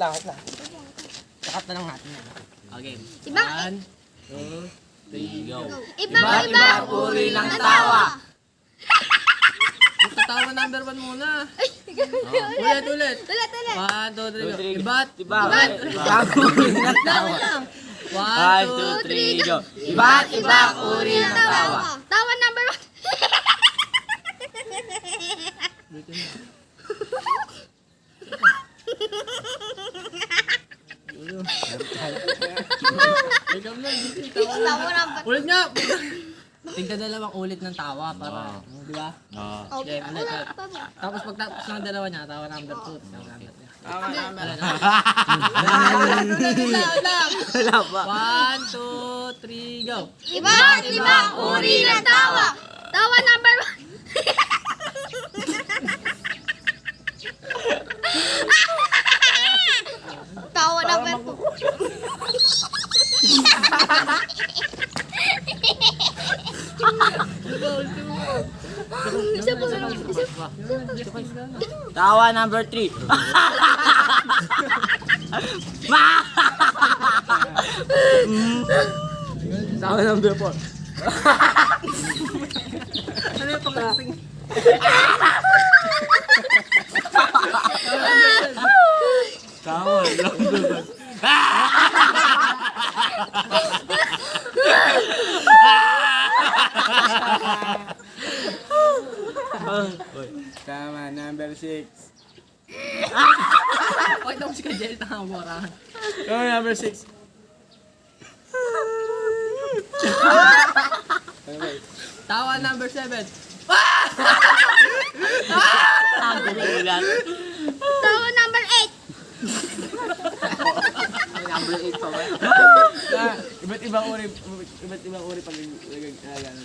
lang, wait lang. Sakat na lang natin yan. Okay. Iba- One, two, three, go. Ibang ibang uri ng tawa. Gusto tawa number one muna. Oh, ulit, ulit. Ulit, ulit. One, two, three, go. Iba't, Iba't ibang uri ng tawa. One, two, three, go. Iba't ibang uri ng tawa. Tawa number one. Ikaw na, hindi tawa na. Tawa number Ulit nga. Tigda dalawang ulit ng tawa para, di ba? Oo. Okay, ulit. Tapos pagtapos ng dalawa niya, tawa number two. Tawa number three. Tama, tama. Wala pa. One, two, three, go. Iba't ibang uri ng tawa. Tawa number. Tawa number two. Isa pa lang. Isa pa. Tawa number three. Tawa number four. Ano yung pagkasing? Tawa number Tama, number six. Pakita mo si Kajel, tanga mo ra. Oh, number six. Tawa number seven. Tawa number eight. number eight pa ba? Iba't ibang uri, iba't ibang uri pag nagagano.